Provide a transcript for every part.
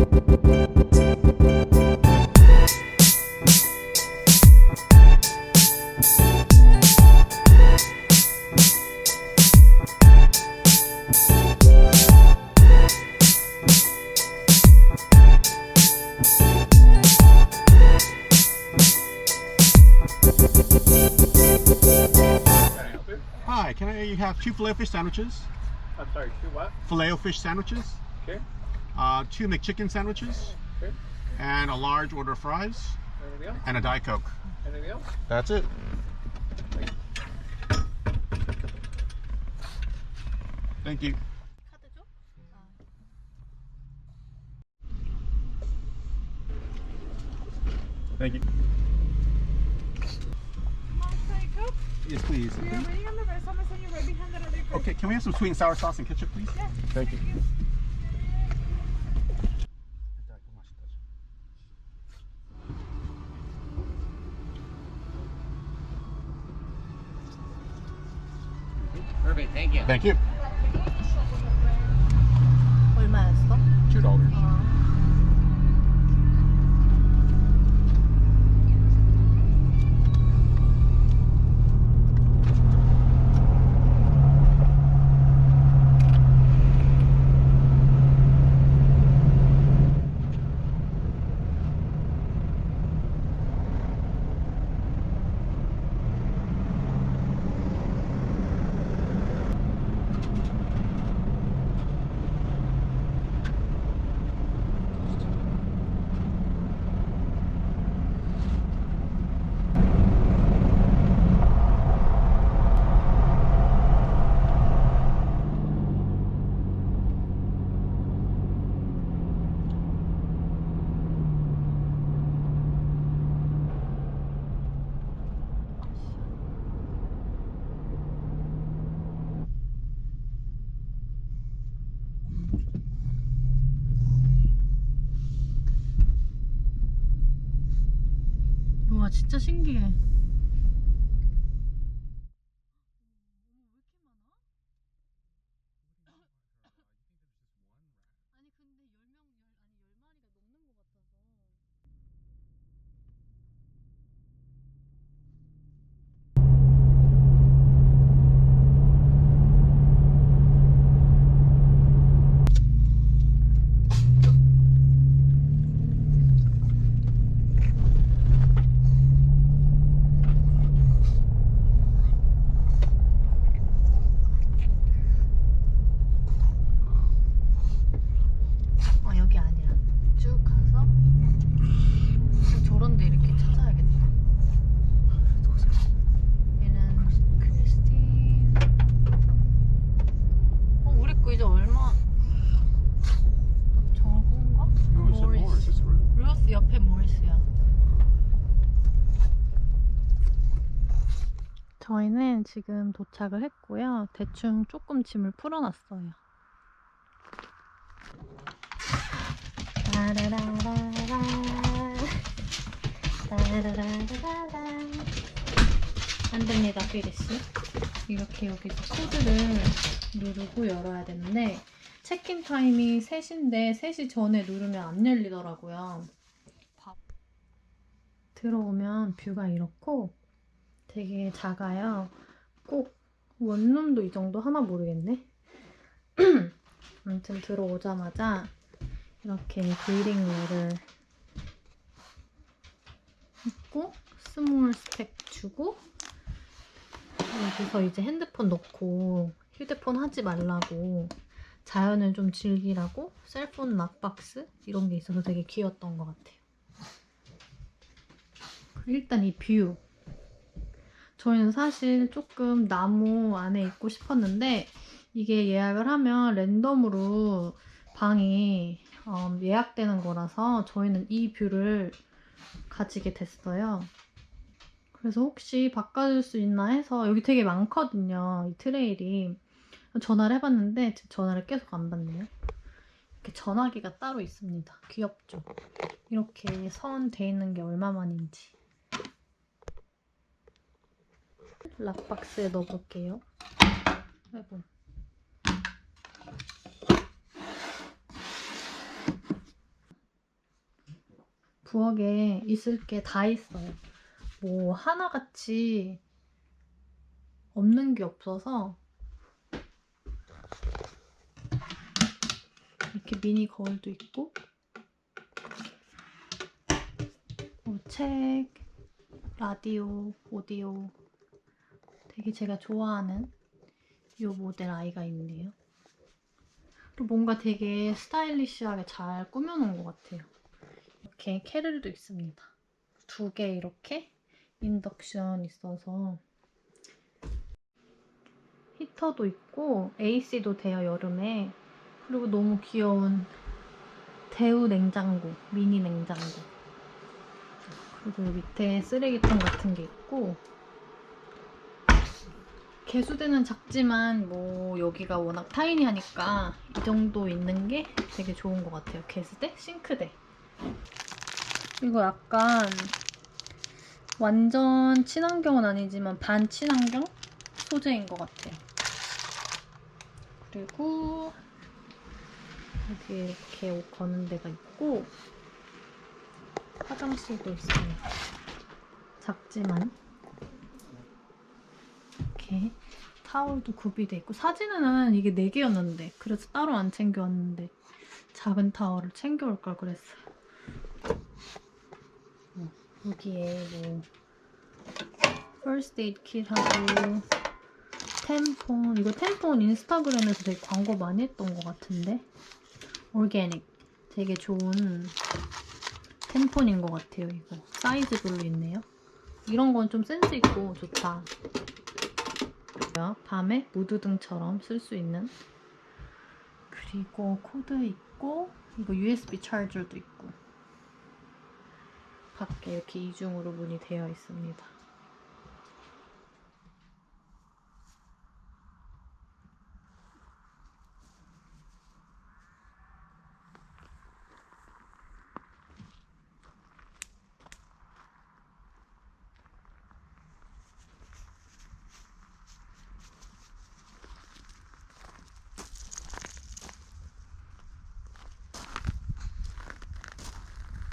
Hi, can I you have two filet fish sandwiches? I'm sorry, two what? Filet fish sandwiches, Okay uh, two McChicken sandwiches, and a large order of fries, and a Diet Coke. Anything else? That's it. Thank you. Thank you. Thank you. Yes, please. Okay, can we have some sweet and sour sauce and ketchup, please? Yes. Thank, Thank you. you. Perfect. Thank you. Thank you. $2. Ah. 진짜 신기해. 아니 근데 10명 열 아니 10마리가 넘는 것 같아서 어 여기 아니야. 쭉 가서 저런 데 이렇게 찾아야겠다. 얘는 크리스틴. 어 우리 거 이제 얼마? 저건가? 모리스. 루스 옆에 모리스야. 저희는 지금 도착을 했고요. 대충 조금 짐을 풀어놨어요. 안 됩니다, 피리스. 이렇게 여기서 코드를 누르고 열어야 되는데, 체크인 타임이 3시인데, 3시 전에 누르면 안 열리더라고요. 밥. 들어오면 뷰가 이렇고, 되게 작아요. 꼭 원룸도 이 정도 하나 모르겠네. 아무튼 들어오자마자 이렇게 그리딩웨어를 있고 스몰 스펙 주고 여기서 이제 핸드폰 넣고 휴대폰 하지 말라고 자연을 좀 즐기라고 셀폰 락박스 이런 게 있어서 되게 귀여웠던 것 같아요. 일단 이 뷰. 저희는 사실 조금 나무 안에 있고 싶었는데 이게 예약을 하면 랜덤으로 방이 어, 예약되는 거라서 저희는 이 뷰를 가지게 됐어요. 그래서 혹시 바꿔줄 수 있나 해서 여기 되게 많거든요. 이 트레일이. 전화를 해봤는데 전화를 계속 안 받네요. 이렇게 전화기가 따로 있습니다. 귀엽죠? 이렇게 선 돼 있는 게 얼마만인지. 락박스에 넣어볼게요. 아이고. 부엌에 있을 게 다 있어요. 뭐 하나같이 없는 게 없어서 이렇게 미니 거울도 있고 뭐 책, 라디오, 오디오 되게 제가 좋아하는 이 모델 아이가 있네요. 또 뭔가 되게 스타일리시하게 잘 꾸며놓은 것 같아요. 이렇게 캐를도 있습니다. 두 개 이렇게 인덕션 있어서 히터도 있고 AC도 돼요 여름에 그리고 너무 귀여운 대우 냉장고 미니 냉장고 그리고 요 밑에 쓰레기통 같은 게 있고 개수대는 작지만 뭐 여기가 워낙 타이니하니까 이 정도 있는 게 되게 좋은 것 같아요. 개수대, 싱크대. 이거 약간 완전 친환경은 아니지만 반 친환경 소재인 것 같아요. 그리고 여기 이렇게 옷 거는 데가 있고 화장실도 있습니다. 작지만 이렇게 타월도 구비돼 있고 사진은 이게 4개였는데 그래서 따로 안 챙겨왔는데 작은 타월을 챙겨올 걸 그랬어요. 어, 여기에 뭐 first aid kit하고 템폰 이거 템폰 인스타그램에서 되게 광고 많이 했던 것 같은데 올게닉 되게 좋은 템폰인 것 같아요 이거. 사이즈별로 있네요. 이런 건 좀 센스 있고 좋다 밤에 무드등처럼 쓸 수 있는. 그리고 코드 있고 이거 USB 차저도 있고. 밖에 이렇게 이중으로 문이 되어 있습니다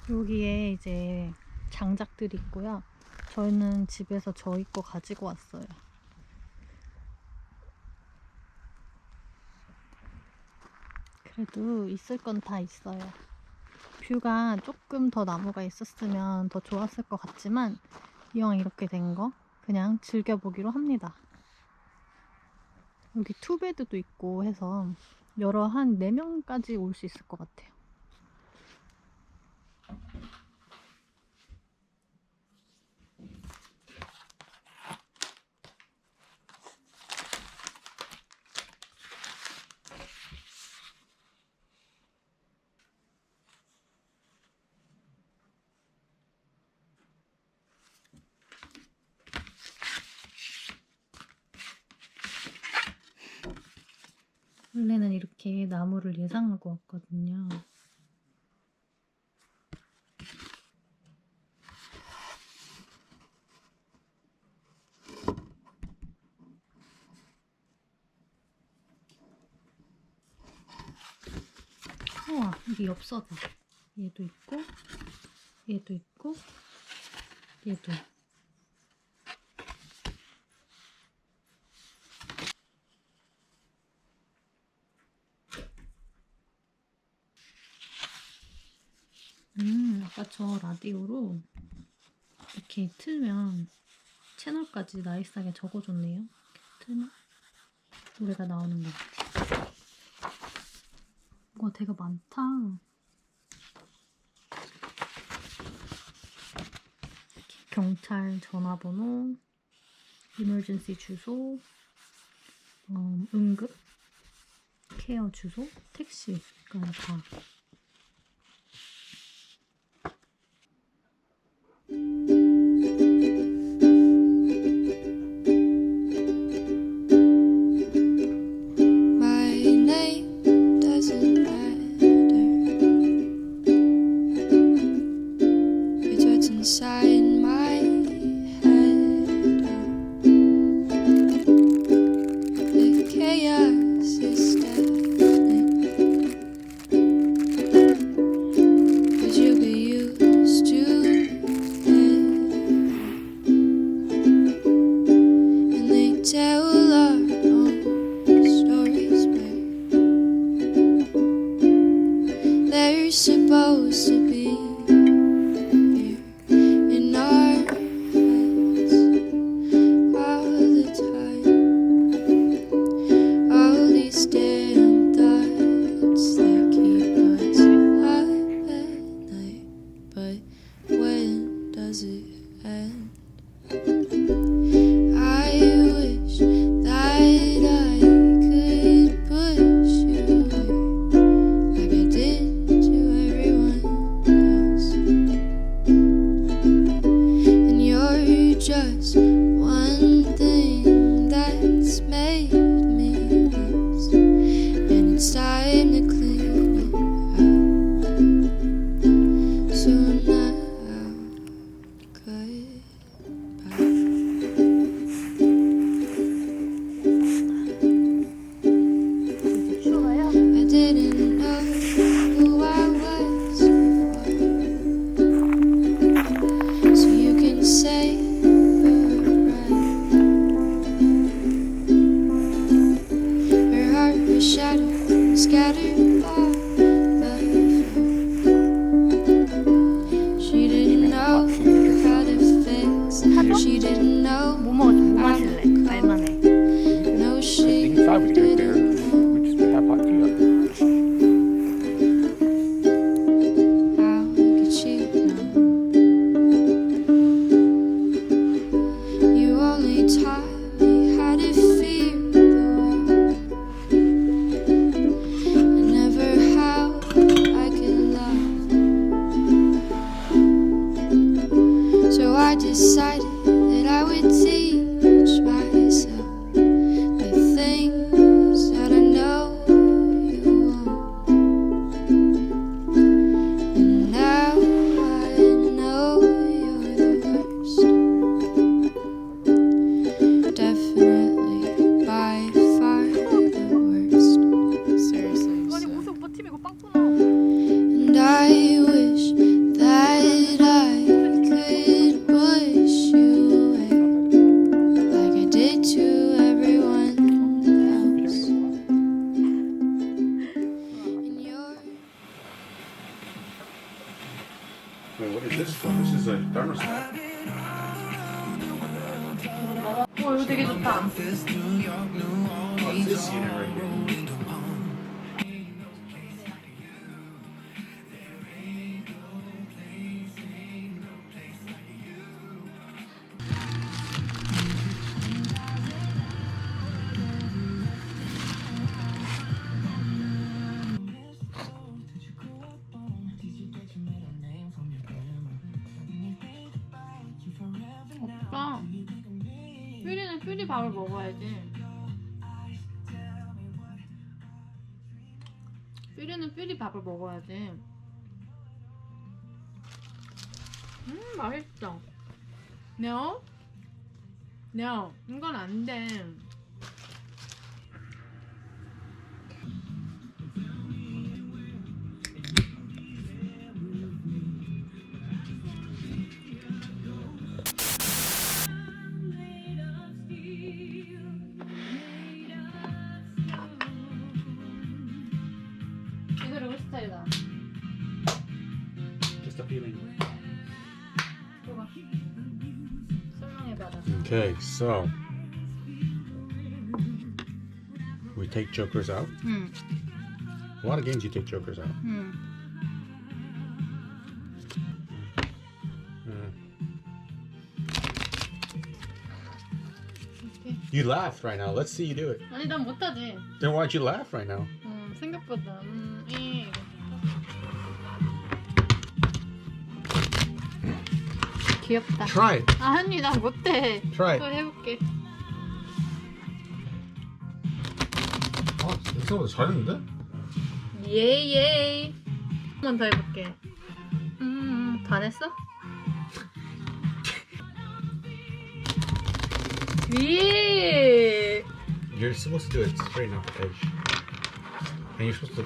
여기에 이제 장작들이 있고요. 저희는 집에서 저희 거 가지고 왔어요. 그래도 있을 건 다 있어요. 뷰가 조금 더 나무가 있었으면 더 좋았을 것 같지만 이왕 이렇게 된 거 그냥 즐겨보기로 합니다. 여기 투베드도 있고 해서 여러 한 4명까지 올 수 있을 것 같아요. 원래는 이렇게 나무를 예상하고 왔거든요. 우와, 이게 엽서다. 얘도 있고, 얘도 있고, 얘도. 음, 아까 저 라디오로 이렇게 틀면 채널까지 나이스하게 적어줬네요. 틀면 노래가 나오는 것 같아요. 와, 되게 많다. 경찰 전화번호, 이멀전시 주소, 음, 응급, 케어 주소, 택시까지 다. Supposed to Just. 吴某。 먹어야지. 퓨리는 퓨리 밥을 먹어야지. 음 맛있어. No? No. 이건 안 돼. Okay, so we take jokers out. 응, A lot of games you take jokers out. 응. Mm. 이렇게. You laughed right now. Let's see you do it. 아니 난 못하지. Then why'd you laugh right now? 음, 생각보다. 음, 이. 귀엽다. Try it. 아 현이 나 못해. Try 또. 해볼게. 아, 생각보다 잘했는데? 예예. 한 번 더 해볼게. 음, 다 냈어? 예. You're supposed to do it straight off the edge. And you're supposed to.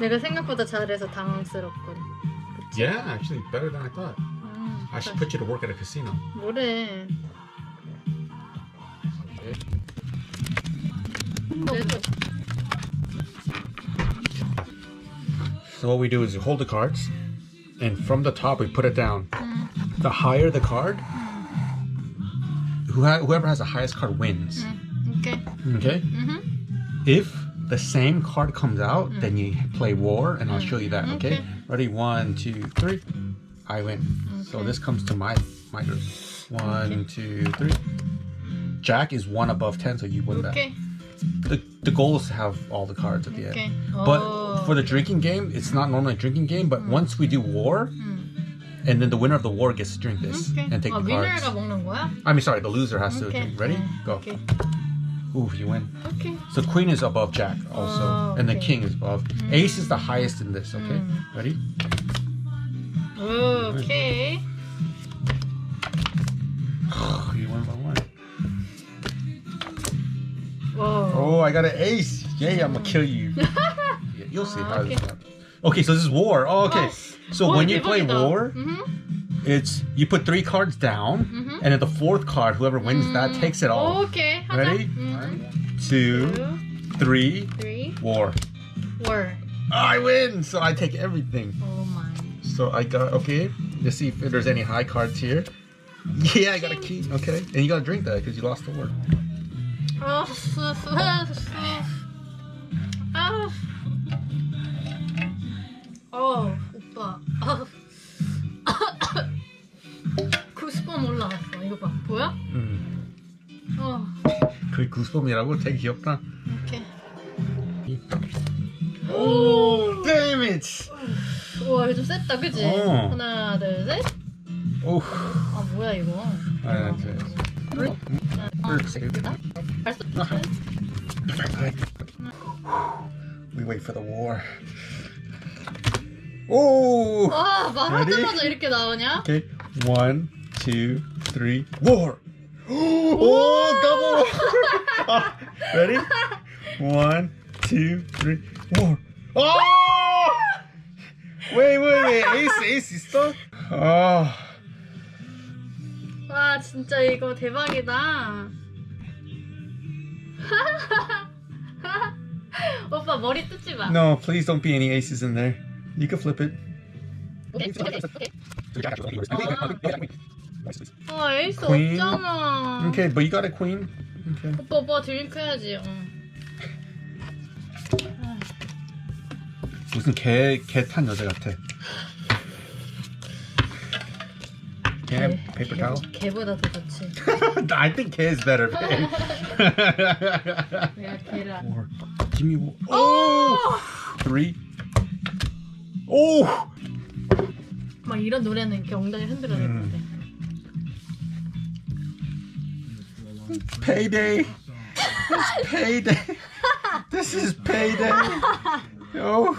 내가 생각보다 잘해서 당황스럽군. Yeah, actually better than I thought. Oh, I should put you to work at a casino. 뭐래? So what we do is we hold the cards, and from the top we put it down. Mm. The higher the card, whoever has the highest card wins. Mm. Okay. Okay. Mm-hmm. If the same card comes out, then you play war, and I'll show you that. Mm-hmm. okay. Ready? One, two, three. I win. Okay. So this comes to my my group. One, okay. two, three. Jack is one above ten, so you win that. Okay. The, the goal is to have all the cards at the okay. end. Oh. But for the drinking game, it's not normally a drinking game, but mm. once we do war, mm. and then the winner of the war gets to drink this and take oh, the cards. I mean, sorry, the loser has to drink. Ready? Go. Ooh, you win. Okay. So queen is above jack also, oh, okay. and the king is above. Mm. Ace is the highest in this. Okay, mm. ready? Okay. you won by one. Whoa. Oh, I got an ace. Yay, I'm gonna kill you. yeah, you'll see how okay. this goes. Okay, so this is war. Oh, okay. So when you play war, mm -hmm. It's you put three cards down, mm-hmm. and at the fourth card, whoever wins mm-hmm. that mm. takes it all. Okay. Ready? Mm-hmm. One, two, two, three, three, war. War. I win, so I take everything. Oh my. So I got okay. Let's see if there's any high cards here. Yeah, I got a key. Okay, and you gotta drink that because you lost the word. Oh. Oh. Oh. Oh. 이거 봐. 보여? 음, 어, 그 구스범이라고 되게 귀엽다. 이렇게. Damn it! 우와, 이거 좀 셌다, 그지? 어. 하나, 둘, 셋. Oh, 아, 뭐야, 이거. 아, 네. 발수 we wait for the war. Oh, 와? 말하자마자 이렇게 나오냐? okay. One, two, three, war. Oh, double. Ah, ready? One, two, three, war. Oh! Wait, wait, wait. Ace, ace 있어? 아. 와, 진짜 이거 대박이다. 오빠 머리 뜯지 마. No, please don't be any aces in there. You can flip it. 어, 에이 스 Queen. 없잖아. Okay, but you got a queen. Okay. 오빠, 오빠 드링크 해야지. 응. 무슨 개, 개 탄 여자 같아. Can I have paper towel? 개보다 더 좋지. I think K is better. babe. 내가 개라. Four. Give me one. Oh! Three. Oh! 막 이런 노래는 이렇게 엉덩이 흔들어야 음. 되는데. Payday. It's payday. This is payday. Oh.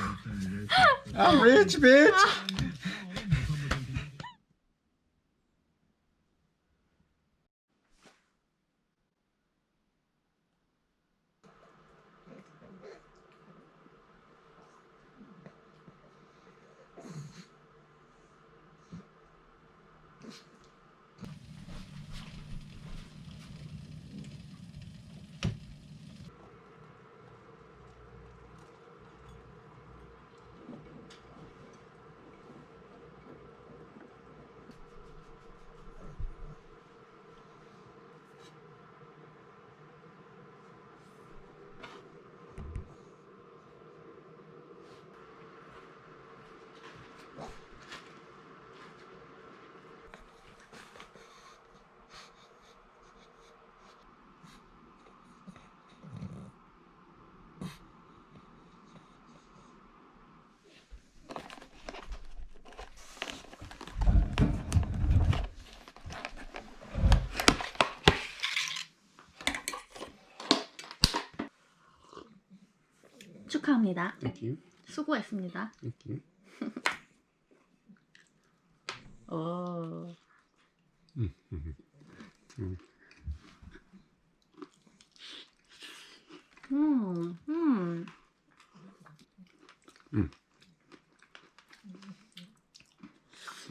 I'm rich, bitch. 축하합니다. Thank you. 수고했습니다. Thank you. 오. 음, 음.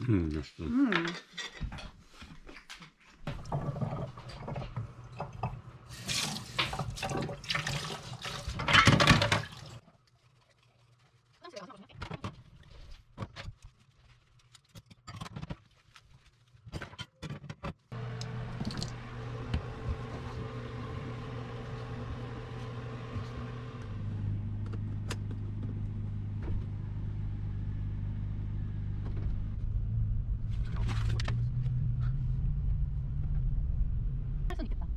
Mm, that's good. 음. 할수 있겠다.